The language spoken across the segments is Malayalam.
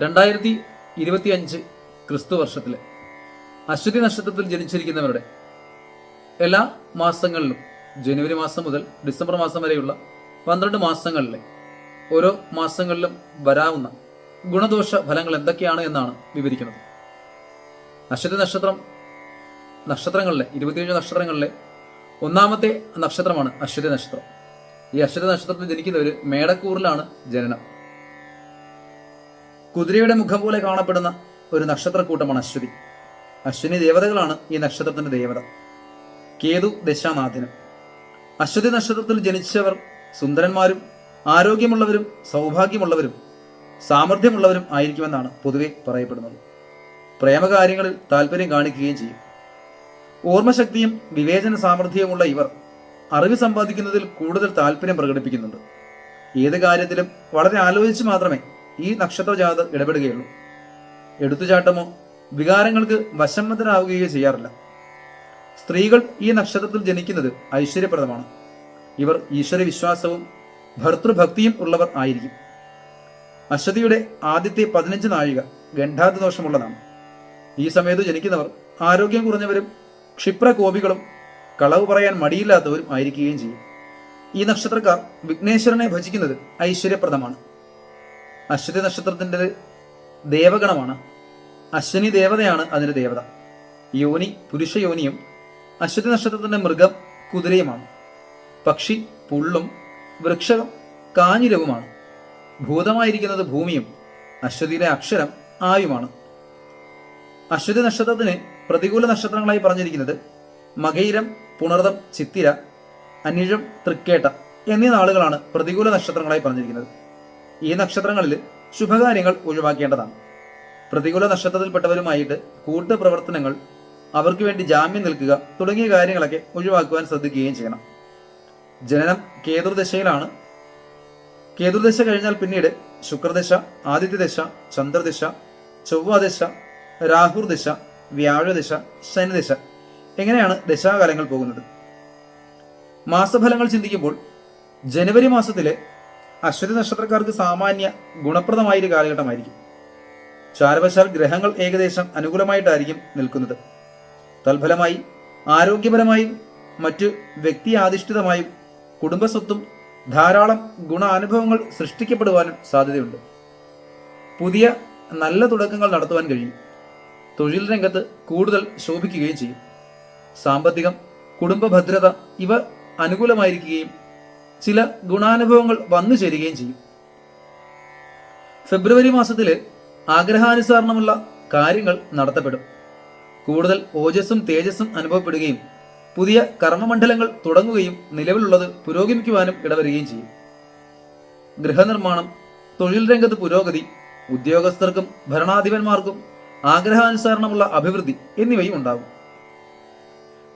രണ്ടായിരത്തി ഇരുപത്തി അഞ്ച് ക്രിസ്തു വർഷത്തിൽ അശ്വതി നക്ഷത്രത്തിൽ ജനിച്ചിരിക്കുന്നവരുടെ എല്ലാ മാസങ്ങളിലും ജനുവരി മാസം മുതൽ ഡിസംബർ മാസം വരെയുള്ള പന്ത്രണ്ട് മാസങ്ങളിലെ ഓരോ മാസങ്ങളിലും വരാവുന്ന ഗുണദോഷ ഫലങ്ങൾ എന്തൊക്കെയാണ് എന്നാണ് വിവരിക്കുന്നത്. അശ്വതി നക്ഷത്രം നക്ഷത്രങ്ങളിലെ ഇരുപത്തിയേഴ് നക്ഷത്രങ്ങളിലെ ഒന്നാമത്തെ നക്ഷത്രമാണ് അശ്വതി നക്ഷത്രം. ഈ അശ്വതി നക്ഷത്രത്തിൽ ജനിക്കുന്നവർ മേടക്കൂറിലാണ് ജനനം. കുതിരയുടെ മുഖം പോലെ കാണപ്പെടുന്ന ഒരു നക്ഷത്രക്കൂട്ടമാണ് അശ്വതി. അശ്വിനി ദേവതകളാണ് ഈ നക്ഷത്രത്തിന്റെ ദേവത. കേതു ദശാനാഥനും. അശ്വതി നക്ഷത്രത്തിൽ ജനിച്ചവർ സുന്ദരന്മാരും ആരോഗ്യമുള്ളവരും സൗഭാഗ്യമുള്ളവരും സാമർഥ്യമുള്ളവരും ആയിരിക്കുമെന്നാണ് പൊതുവെ പറയപ്പെടുന്നത്. പ്രേമകാര്യങ്ങളിൽ താല്പര്യം കാണിക്കുകയും ചെയ്യും. ഓർമ്മശക്തിയും വിവേചന സാമർഥ്യവുമുള്ള ഇവർ അറിവ് സമ്പാദിക്കുന്നതിൽ കൂടുതൽ താല്പര്യം പ്രകടിപ്പിക്കുന്നുണ്ട്. ഏത് കാര്യത്തിലും വളരെ ആലോചിച്ച് മാത്രമേ ഈ നക്ഷത്രജാതർ ഇടപെടുകയുള്ളൂ. എടുത്തുചാട്ടമോ വികാരങ്ങൾക്ക് വശമ്മതരാകുകയോ ചെയ്യാറില്ല. സ്ത്രീകൾ ഈ നക്ഷത്രത്തിൽ ജനിക്കുന്നത് ഐശ്വര്യപ്രദമാണ്. ഇവർ ഈശ്വര വിശ്വാസവും ഭർത്തൃഭക്തിയും ഉള്ളവർ ആയിരിക്കും. അശ്വതിയുടെ ആദ്യത്തെ പതിനഞ്ച് നാഴിക ഗണ്ഠാതി ദോഷമുള്ളതാണ് ഈ സമയത്ത് ജനിക്കുന്നവർ ആരോഗ്യം കുറഞ്ഞവരും ക്ഷിപ്രകോപികളും കളവ് പറയാൻ മടിയില്ലാത്തവരും ആയിരിക്കുകയും ചെയ്യും. ഈ നക്ഷത്രക്കാർ വിഘ്നേശ്വരനെ ഭജിക്കുന്നത് ഐശ്വര്യപ്രദമാണ്. അശ്വതി നക്ഷത്രത്തിന്റെ ദേവഗണമാണ്. അശ്വനി ദേവതയാണ് അതിന്റെ ദേവത. യോനി പുരുഷ യോനിയും അശ്വതി നക്ഷത്രത്തിന്റെ മൃഗം കുതിരയുമാണ്. പക്ഷി പുള്ളും വൃക്ഷവും കാഞ്ഞിരവുമാണ്. ഭൂതമായിരിക്കുന്നത് ഭൂമിയും അശ്വതിയിലെ അക്ഷരം ആയുമാണ്. അശ്വതി നക്ഷത്രത്തിന് പ്രതികൂല നക്ഷത്രങ്ങളായി പറഞ്ഞിരിക്കുന്നത് മകയിരം പുണർതം ചിത്തിര അനിഴം തൃക്കേട്ട എന്നീ നാളുകളാണ് പ്രതികൂല നക്ഷത്രങ്ങളായി പറഞ്ഞിരിക്കുന്നത്. ഈ നക്ഷത്രങ്ങളിൽ ശുഭകാര്യങ്ങൾ ഒഴിവാക്കേണ്ടതാണ്. പ്രതികൂല നക്ഷത്രത്തിൽപ്പെട്ടവരുമായിട്ട് കൂട്ടുപ്രവർത്തനങ്ങൾ അവർക്ക് വേണ്ടി ജാമ്യം നിൽക്കുക തുടങ്ങിയ കാര്യങ്ങളൊക്കെ ഒഴിവാക്കുവാൻ ശ്രദ്ധിക്കുകയും ചെയ്യണം. ജനനം കേതുർദശയിലാണ്. കേതുർദശ കഴിഞ്ഞാൽ പിന്നീട് ശുക്രദശ ആദിത്യദശ ചന്ദ്രദശ ചൊവ്വാദശ രാഹുർദശ വ്യാഴദശ ശനിദശ എങ്ങനെയാണ് ദശാകാലങ്ങൾ പോകുന്നത്? മാസഫലങ്ങൾ ചിന്തിക്കുമ്പോൾ ജനുവരി മാസത്തിലെ അശ്വതി നക്ഷത്രക്കാർക്ക് സാമാന്യ ഗുണപ്രദമായ ഒരു കാലഘട്ടമായിരിക്കും. ചാരവശാൽ ഗ്രഹങ്ങൾ ഏകദേശം അനുകൂലമായിട്ടായിരിക്കും നിൽക്കുന്നത്. തൽഫലമായി ആരോഗ്യപരമായും മറ്റ് വ്യക്തി അധിഷ്ഠിതമായും കുടുംബസ്വത്തും ധാരാളം ഗുണാനുഭവങ്ങൾ സൃഷ്ടിക്കപ്പെടുവാനും സാധ്യതയുണ്ട്. പുതിയ നല്ല തുടക്കങ്ങൾ നടത്തുവാൻ കഴിയും. തൊഴിൽ രംഗത്ത് കൂടുതൽ ശോഭിക്കുകയും ചെയ്യും. സാമ്പത്തികം കുടുംബ ഭദ്രത ഇവ അനുകൂലമായിരിക്കുകയും ചില ഗുണാനുഭവങ്ങൾ വന്നു ചേരുകയും ചെയ്യും. ഫെബ്രുവരി മാസത്തിൽ ആഗ്രഹാനുസരണമുള്ള കാര്യങ്ങൾ നടത്തപ്പെടും. കൂടുതൽ ഓജസ്സും തേജസ്സും അനുഭവപ്പെടുകയും പുതിയ കർമ്മമണ്ഡലങ്ങൾ തുടങ്ങുകയും നിലവിലുള്ളത് പുരോഗമിക്കുവാനും ഇടവരികയും ചെയ്യും. ഗൃഹനിർമ്മാണം തൊഴിൽ രംഗത്ത് പുരോഗതി ഉദ്യോഗസ്ഥർക്കും ഭരണാധിപന്മാർക്കും ആഗ്രഹാനുസരണമുള്ള അഭിവൃദ്ധി എന്നിവയും ഉണ്ടാകും.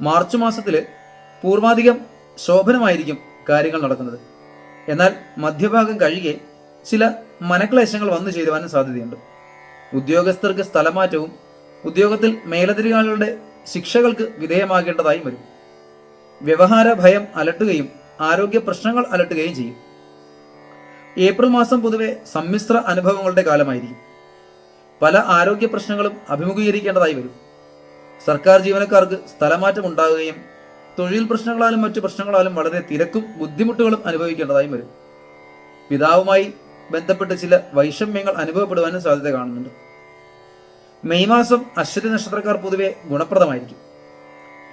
മാർച്ച് മാസത്തിൽ പൂർവാധികം ശോഭനമായിരിക്കും കാര്യങ്ങൾ നടക്കുന്നത്. എന്നാൽ മധ്യഭാഗം കഴിയെ ചില മനക്ലേശങ്ങൾ വന്നു ചേരുവാനും സാധ്യതയുണ്ട്. ഉദ്യോഗസ്ഥർക്ക് സ്ഥലമാറ്റവും ഉദ്യോഗത്തിൽ മേലധികാരികളുടെ ശിക്ഷകൾക്ക് വിധേയമാകേണ്ടതായും വരും. വ്യവഹാര ഭയം അലട്ടുകയും ആരോഗ്യ പ്രശ്നങ്ങൾ അലട്ടുകയും ചെയ്യും. ഏപ്രിൽ മാസം പൊതുവെ സമ്മിശ്ര അനുഭവങ്ങളുടെ കാലമായിരിക്കും. പല ആരോഗ്യ പ്രശ്നങ്ങളും അഭിമുഖീകരിക്കേണ്ടതായി വരും. സർക്കാർ ജീവനക്കാർക്ക് സ്ഥലമാറ്റം ഉണ്ടാകുകയും തൊഴിൽ പ്രശ്നങ്ങളാലും മറ്റു പ്രശ്നങ്ങളാലും വളരെ തിരക്കും ബുദ്ധിമുട്ടുകളും അനുഭവിക്കേണ്ടതായും വരും. പിതാവുമായി ബന്ധപ്പെട്ട് ചില വൈഷമ്യങ്ങൾ അനുഭവപ്പെടുവാനും സാധ്യത കാണുന്നുണ്ട്. മെയ് മാസം അശ്വതി നക്ഷത്രക്കാർ പൊതുവെ ഗുണപ്രദമായിരിക്കും.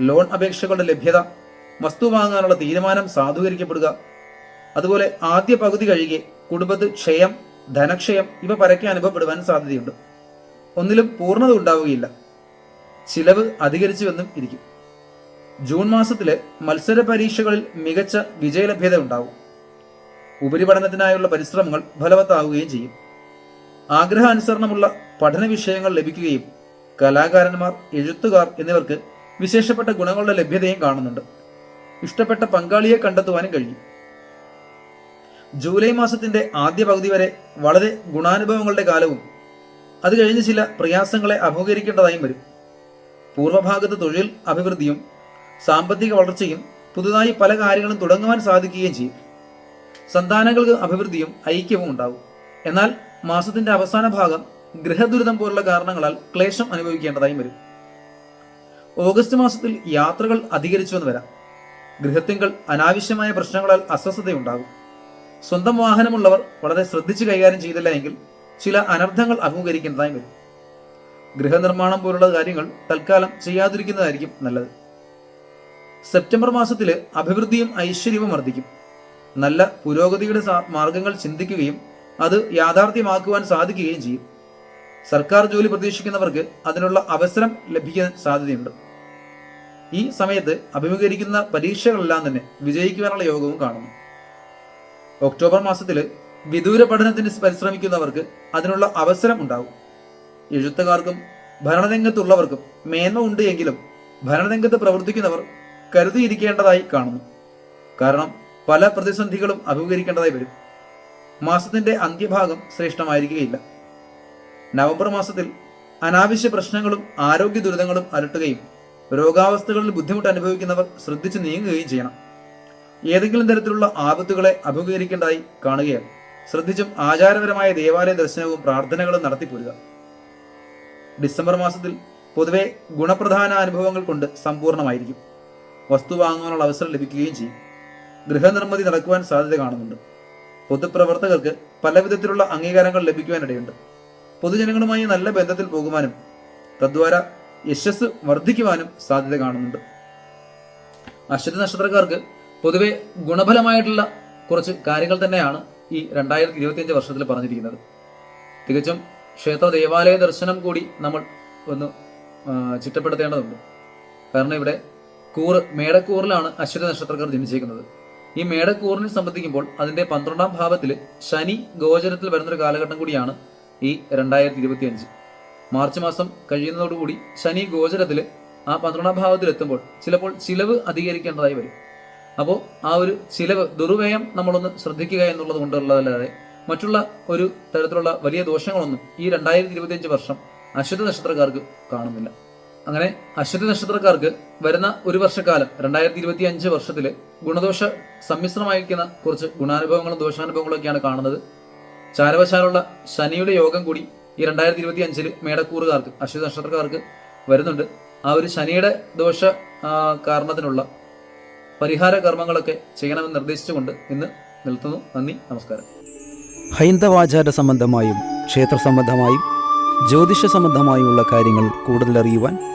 ലോൺ അപേക്ഷകളുടെ ലഭ്യത വസ്തു വാങ്ങാനുള്ള തീരുമാനം സാധൂകരിക്കപ്പെടുക അതുപോലെ ആദ്യ പകുതി കഴിയെ കുടുംബത്ത് ക്ഷയം ധനക്ഷയം ഇവ പരക്കെ അനുഭവപ്പെടുവാൻ സാധ്യതയുണ്ട്. ഒന്നിലും പൂർണത ഉണ്ടാവുകയില്ല. ചിലവ് അധികരിച്ചുവെന്നും ഇരിക്കും. ജൂൺ മാസത്തിലെ മത്സര പരീക്ഷകളിൽ മികച്ച വിജയലഭ്യത ഉണ്ടാവും. ഉപരിപഠനത്തിനായുള്ള പരിശ്രമങ്ങൾ ഫലവത്താവുകയും ചെയ്യും. ആഗ്രഹാനുസരണമുള്ള പഠന വിഷയങ്ങൾ ലഭിക്കുകയും കലാകാരന്മാർ എഴുത്തുകാർ എന്നിവർക്ക് വിശേഷപ്പെട്ട ഗുണങ്ങളുടെ ലഭ്യതയും കാണുന്നുണ്ട്. ഇഷ്ടപ്പെട്ട പങ്കാളിയെ കണ്ടെത്തുവാനും കഴിയും. ജൂലൈ മാസത്തിന്റെ ആദ്യ പകുതി വരെ വളരെ ഗുണാനുഭവങ്ങളുടെ കാലവും അത് കഴിഞ്ഞ് ചില പ്രയാസങ്ങളെ അഭിമുഖീകരിക്കേണ്ടതായും വരും. പൂർവഭാഗത്ത് തൊഴിൽ അഭിവൃദ്ധിയും സാമ്പത്തിക വളർച്ചയും പുതുതായി പല കാര്യങ്ങളും തുടങ്ങുവാൻ സാധിക്കുകയും ചെയ്യും. സന്താനങ്ങൾക്ക് അഭിവൃദ്ധിയും ഐക്യവും ഉണ്ടാകും. എന്നാൽ മാസത്തിന്റെ അവസാന ഭാഗം ഗൃഹദുരിതം പോലുള്ള കാരണങ്ങളാൽ ക്ലേശം അനുഭവിക്കേണ്ടതായും വരും. ഓഗസ്റ്റ് മാസത്തിൽ യാത്രകൾ അധികരിച്ചുവെന്ന് വരാം. ഗൃഹത്തിങ്കൾ അനാവശ്യമായ പ്രശ്നങ്ങളാൽ അസ്വസ്ഥതയുണ്ടാകും. സ്വന്തം വാഹനമുള്ളവർ വളരെ ശ്രദ്ധിച്ച് കൈകാര്യം ചെയ്തില്ല എങ്കിൽ ചില അനർത്ഥങ്ങൾ അഭിമുഖീകരിക്കുന്നതായി വരും. ഗൃഹനിർമ്മാണം പോലുള്ള കാര്യങ്ങൾ തൽക്കാലം ചെയ്യാതിരിക്കുന്നതായിരിക്കും നല്ലത്. സെപ്റ്റംബർ മാസത്തിൽ അഭിവൃദ്ധിയും ഐശ്വര്യവും വർദ്ധിക്കും. നല്ല പുരോഗതിയുടെ മാർഗങ്ങൾ ചിന്തിക്കുകയും അത് യാഥാർത്ഥ്യമാക്കുവാൻ സാധിക്കുകയും ചെയ്യും. സർക്കാർ ജോലി പ്രതീക്ഷിക്കുന്നവർക്ക് അതിനുള്ള അവസരം ലഭിക്കാൻ സാധ്യതയുണ്ട്. ഈ സമയത്ത് അഭിമുഖീകരിക്കുന്ന പരീക്ഷകളെല്ലാം തന്നെ വിജയിക്കുവാനുള്ള യോഗവും കാണുന്നു. ഒക്ടോബർ മാസത്തിൽ വിദൂര പഠനത്തിന് പരിശ്രമിക്കുന്നവർക്ക് അതിനുള്ള അവസരം ഉണ്ടാകും. എഴുത്തുകാർക്കും ഭരണരംഗത്തുള്ളവർക്കും മേന്മ ഉണ്ട് എങ്കിലും ഭരണരംഗത്ത് പ്രവർത്തിക്കുന്നവർ കരുതിയിരിക്കേണ്ടതായി കാണുന്നു. കാരണം പല പ്രതിസന്ധികളും അഭിമുഖീകരിക്കേണ്ടതായി വരും. മാസത്തിന്റെ അന്ത്യഭാഗം ശ്രേഷ്ഠമായിരിക്കുകയില്ല. നവംബർ മാസത്തിൽ അനാവശ്യ പ്രശ്നങ്ങളും ആരോഗ്യ ദുരിതങ്ങളും അലട്ടുകയും രോഗാവസ്ഥകളിൽ ബുദ്ധിമുട്ട് അനുഭവിക്കുന്നവർ ശ്രദ്ധിച്ചു നീങ്ങുകയും ചെയ്യണം. ഏതെങ്കിലും തരത്തിലുള്ള ആപത്തുകളെ അഭിമുഖീകരിക്കേണ്ടതായി കാണുകയാണ്. ശ്രദ്ധിച്ചും ആചാരപരമായ ദേവാലയ ദർശനവും പ്രാർത്ഥനകളും നടത്തിപ്പോരുക. ഡിസംബർ മാസത്തിൽ പൊതുവെ ഗുണപ്രധാന അനുഭവങ്ങൾ കൊണ്ട് സമ്പൂർണമായിരിക്കും വസ്തു വാങ്ങാനുള്ള അവസരം ലഭിക്കുകയും ചെയ്യും. ഗൃഹനിർമ്മിതി നടക്കുവാൻ സാധ്യത കാണുന്നുണ്ട്. പൊതുപ്രവർത്തകർക്ക് പല വിധത്തിലുള്ള അംഗീകാരങ്ങൾ ലഭിക്കുവാനിടയുണ്ട്. പൊതുജനങ്ങളുമായി നല്ല ബന്ധത്തിൽ പോകുവാനും തദ്വാര യശസ് വർദ്ധിക്കുവാനും സാധ്യത കാണുന്നുണ്ട്. അശ്വതി നക്ഷത്രക്കാർക്ക് പൊതുവെ ഗുണഫലമായിട്ടുള്ള കുറച്ച് കാര്യങ്ങൾ തന്നെയാണ് ഈ രണ്ടായിരത്തി ഇരുപത്തിയഞ്ച് വർഷത്തിൽ പറഞ്ഞിരിക്കുന്നത്. തികച്ചും ക്ഷേത്ര ദേവാലയ ദർശനം കൂടി നമ്മൾ ഒന്ന് ചിട്ടപ്പെടുത്തേണ്ടതുണ്ട്. കാരണം ഇവിടെ കൂറ് മേടക്കൂറിലാണ് അശ്വതി നക്ഷത്രക്കാർ ജനിച്ചേക്കുന്നത്. ഈ മേടക്കൂറിനെ സംബന്ധിക്കുമ്പോൾ അതിന്റെ പന്ത്രണ്ടാം ഭാവത്തിൽ ശനി ഗോചരത്തിൽ വരുന്നൊരു കാലഘട്ടം കൂടിയാണ് ഈ രണ്ടായിരത്തി ഇരുപത്തി അഞ്ച് മാർച്ച് മാസം കഴിയുന്നതോടുകൂടി ശനി ഗോചരത്തിൽ ആ പന്ത്രണ്ടാം ഭാവത്തിൽ എത്തുമ്പോൾ ചിലപ്പോൾ ചിലവ് അധികരിക്കേണ്ടതായി വരും. അപ്പോൾ ആ ഒരു ചിലവ് ദുർവ്യയം നമ്മളൊന്ന് ശ്രദ്ധിക്കുക എന്നുള്ളത് കൊണ്ടുള്ളതല്ലാതെ മറ്റുള്ള ഒരു തരത്തിലുള്ള വലിയ ദോഷങ്ങളൊന്നും ഈ രണ്ടായിരത്തി ഇരുപത്തിയഞ്ച് വർഷം അശ്വതി നക്ഷത്രക്കാർക്ക് കാണുന്നില്ല. അങ്ങനെ അശ്വതി നക്ഷത്രക്കാർക്ക് വരുന്ന ഒരു വർഷക്കാലം രണ്ടായിരത്തി ഇരുപത്തി അഞ്ച് വർഷത്തിൽ ഗുണദോഷ സമ്മിശ്രമായിരിക്കുന്ന കുറച്ച് ഗുണാനുഭവങ്ങളും ദോഷാനുഭവങ്ങളും ഒക്കെയാണ് കാണുന്നത്. ചാരവശാലുള്ള ശനിയുടെ യോഗം കൂടി ഈ രണ്ടായിരത്തി ഇരുപത്തി അഞ്ചിൽ മേടക്കൂറുകാർക്ക് അശ്വതി നക്ഷത്രക്കാർക്ക് വരുന്നുണ്ട്. ആ ഒരു ശനിയുടെ ദോഷ കാരണത്തിനുള്ള പരിഹാര കർമ്മങ്ങളൊക്കെ ചെയ്യണമെന്ന് നിർദ്ദേശിച്ചുകൊണ്ട് ഇന്ന് നിർത്തുന്നു നന്ദി നമസ്കാരം. ഹൈന്ദവാചാര സംബന്ധമായും ക്ഷേത്ര സംബന്ധമായും ജ്യോതിഷ സംബന്ധമായുമുള്ള കാര്യങ്ങൾ കൂടുതൽ അറിയുവാൻ